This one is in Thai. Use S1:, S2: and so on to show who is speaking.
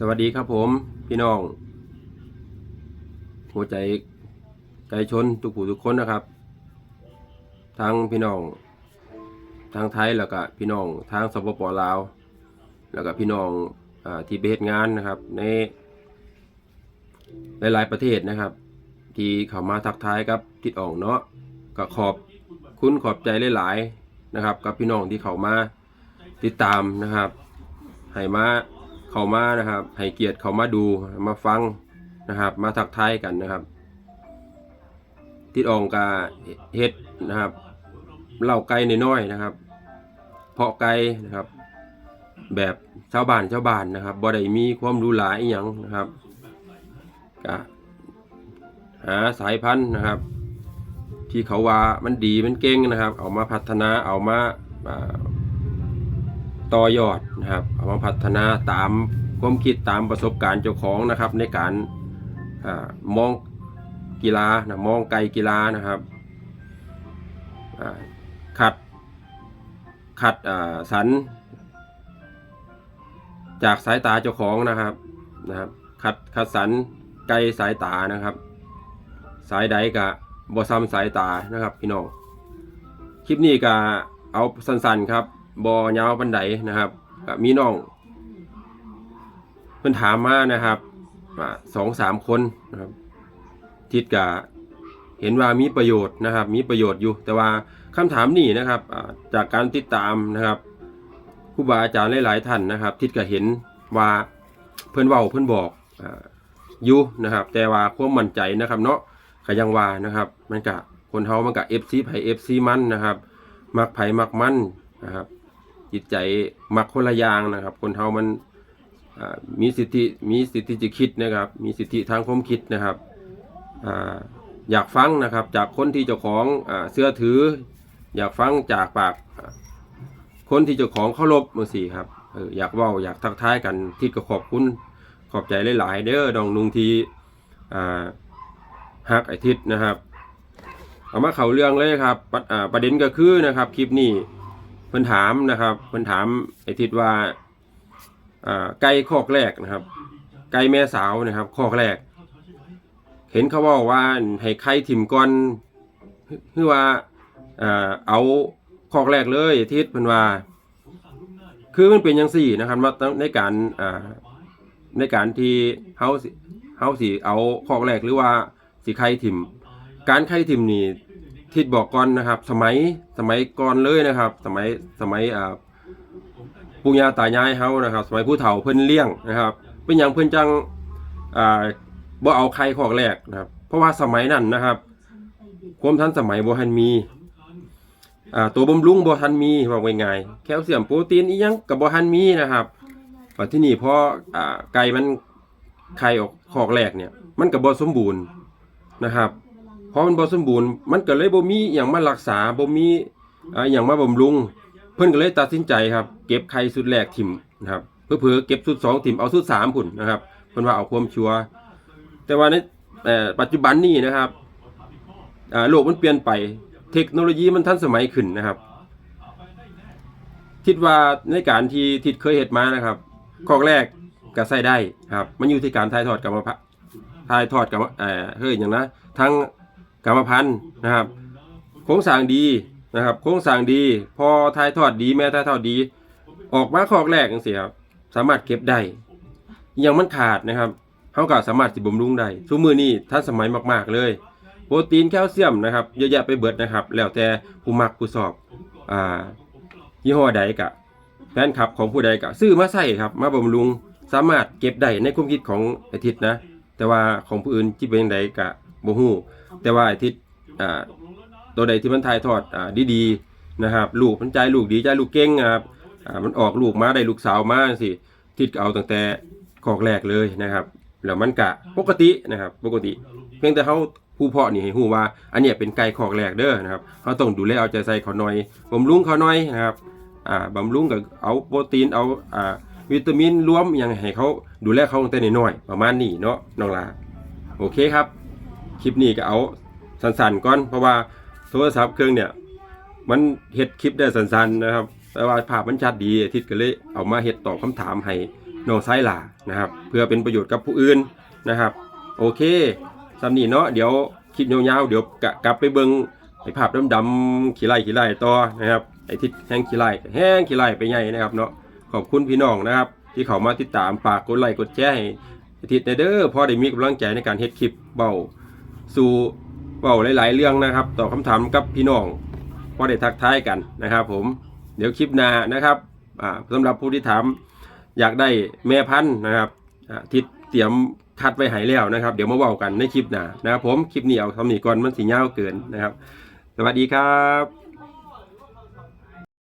S1: สวัสดีครับผมพี่น้อง หัวใจไก่ชนทุกผู้ทุกคนนะครับ ทั้งพี่น้องทางไทยแล้วก็พี่น้องทางสปปลาว แล้วก็พี่น้องอที่ไปเฮ็ดงานนะครับ ในหลายๆประเทศนะครับ ที่เข้ามาทักทายกับทิดอ่องเนาะก็ขอบคุณขอบใจหลายๆนะครับ กับพี่น้องที่เข้ามาติดตามนะครับให้มา เขามานะครับ ให้เกียรติเขามาดูมาฟังนะครับ มาทักทายกันนะครับทิดอ่องกาเฮ็ดนะครับเล่าไก่น้อยๆนะครับ เพาะไก่นะครับ แบบชาวบ้านชาวบ้านนะครับบ่ได้มีความรู้หลายอหยังนะครับก็หาสายพันธุ์นะครับ ที่เขาว่ามันดีมันเก่งนะครับ เอามาพัฒนาเอามา ต่อยอดนะครับเอามาพัฒนาตามความคิดตามประสบการณ์เจ้าของนะครับ ในการอมองกีฬานะมองไกลกีฬานะครับขัดขัดสรรจากสายตาเจ้าของนะครับนะครับคัดคัดสรรไกลสายตานะครับ สายใดกะบอซ้ำสายตานะครับพี่น้องคลิปนี้กะเอาสั้นๆครับ บอยาวบันไดนะครับก็มีน้องเพิ่นถามมานะครับสองสามคนนะครับทิดกะเห็นว่ามีประโยชน์นะครับ มีประโยชน์อยู่ แต่ว่าคำถามนี้นะครับจากการติดตามนะครับครูบาอาจารย์หลายๆท่านนะครับ ทิศก็เห็นว่าเพื่อนเว้าเพื่อนบอกอยู่นะครับ แต่ว่าความมั่นใจนะครับเนาะก็ยังว่านะครับมันกะคนเฮามันกะ FC ไผ FC มันนะครับ มักไผมักมันนะครับ จิตใจมักคนละอย่างนะครับ คนเฮามันมีสิทธิมีสิทธิจะคิดนะครับ มีสิทธิทางความคิดนะครับออยากฟังนะครับ จากคนที่เจ้าของอเสื้อถือ อยากฟังจากปากคนที่เจ้าของเคารพมือสี่ครับอออยากเว่าอยากทักทายกันที่ก็ขอบคุณขอบใจหลาย ๆ เด้อดองนุงทีฮักไอทิศนะครับ เอามาเข้าเรื่องเลยครับปประเด็นก็คือนะครับคลิปนี้ เพิ่นถามนะครับ เพิ่นถามไอทิศว่าอ่าไก่คอกแรกนะครับ ไก่แม่สาวนะครับคอกแรก เห็นเขาบอกว่าให้ไข่ถิ่มก่อนคือว่าอ่าเอาคอกแรกเลยไอ้ทิศเพิ่นว่า คือมันเป็นอยังสี่นะครับว่าในการอ่าในการที่เฮาสิเฮาสิเอาคอกแรกหรือว่าสิไข่ถิ่มการไข่ถิ่มนี่ ทิศบอกก่อนนะครับ สมัยสมัยก่อนเลยนะครับ สมัยสมัยอ่าปู่ย่าตายายเฮานะครับ สมัยผู้เฒ่าเพิ่นเลี้ยงนะครับ เป็นอย่างเพิ่นจังอ่าบ่เอาไข่คอกแรกนะครับ เพราะว่าสมัยนั้นนะครับ ความทันสมัยบ่ทันมีอ่าตัวบำรุงบ่ทันมีว่าง่ายๆแคลเซียมโปรตีนอีหยังก็บ่ทันมีนะครับปัจที่นี่พออ่าไก่มันไข่ออกคอกแรกเนี่ย มันก็บ่สมบูรณ์นะครับ พอมันบ่สมบูรณ์มันก็เลยบ่มีอย่างมารักษาบ่มีอ่าอย่างมาบำรุง เพิ่นก็เลยตัดสินใจครับ เก็บไข่สุดแรกถิ่มนะครับเพื่อๆเก็บสุดสองถิ่มเอาสุดสามพุ่นนะครับเพิ่นว่าเอาความชัวแต่ว่าในเอ่ปัจจุบันนี้นะครับอ่าโลกมันเปลี่ยนไป เทคโนโลยีมันทันสมัยขึ้นนะครับทิดว่าในการที่ทิดเคยเห็ดมานะครับข้อแรกก็ใส่ได้ครับ มันอยู่ที่การถ่ายทอดกรรมพันธุ์ถ่ายทอดกรรมเอ่อเฮ้ยอย่างนะทั้ง กรรมพันธุ์นะครับ โครงสร้างดีนะครับ โครงสร้างดี พอถ่ายทอดดีแม่ถ่ายทอดดี ออกมาข้อแรกจังซี่ครับสามารถเก็บได้อยังมันขาดนะครับเขาก็สามารถสิบำรุงได้ทุมือนี้ทันสมัยมาก ๆ เลย โปรตีนแคลเซียมนะครับเยอะแยะไปเบิดนะครับ แล้วแต่ผู้มักผู้สอบอ่ายี่ห้อใดกะแฟนคลับของผู้ใดกะซื้อมาใส่ครับ มาบำรุงสามารถเก็บได้ในความคิดของไอทิศนะ แต่ว่าของผู้อื่นที่เป็นใดกะ บ่ฮู้แต่ว่าไอทิศอ่าตัวใดที่มันถ่ายทอดอ่าดีๆนะครับ ลูกมันใจลูกดีใจลูกเก่งนะครับอ่ามันออกลูกมาได้ลูกสาวมาสิทิศก็เอาตั้งแต่ขอกแรกเลยนะครับแล้วมันกะปกตินะครับ ปกติ เพียงแต่เขาผู้เพาะนี่ให้ฮู้ว่า อันเนี้ยเป็นไก่ขอกแรกเด้อนะครับเขาต้องดูแลเอาใจใส่เขาหน่อยบำรุงเขาหน่อยนะครับอ่าบำรุงกับเอาโปรตีนเอาอ่าวิตามินรวมอยังให้เขาดูแลเขาตั้งแต่น้อยๆประมาณนี้เนาะน้องลาโอเคครับ คลิปนี้ก็เอาสั้นๆก่อนเพราะว่าโทรศัพท์เครื่องเนี่ยมันเฮ็ดคลิปได้สั้นๆนะครับ แต่ว่าภาพมันชัดดีอาทิตย์ก็เลยเอามาเฮ็ดตอบคำถามให้น้องไซลานะครับ เพื่อเป็นประโยชน์กับผู้อื่นนะครับ โอเคสำนีเนาะเดี๋ยวคลิปยาวๆเดี๋ยวกกลับไปเบิงไอ้ภาพดำๆขี้ไล่ขี้ไล่ต่อนะครับไอ้ทิศแห้งขี้ไล่แห้งขี้ไล่ไปใหญ่นะครับเนาะขอบคุณพี่น้องนะครับ ที่เขามาติดตามฝากกดไลค์กดแชร์ให้ทิศในเด้อพอได้มีกำลังใจในการเฮ็ดคลิปเบา สู่เบาหลายๆ เรื่องนะครับตอบคำถามกับพี่น้องพอได้ทักทายกันนะครับ ผมเดี๋ยวคลิปหน้านะครับสำสำหรับผู้ที่ถามอยากได้แม่พันธุ์นะครับอาทิศเตรียมคัดไว้หายแล้วนะครับ เดี๋ยวมาเว้ากันในคลิปหน้านะครับ ผมคลิปนี้เอาทำนี้ก่อนมันสีเงาเกินนะครับ สวัสดีครับ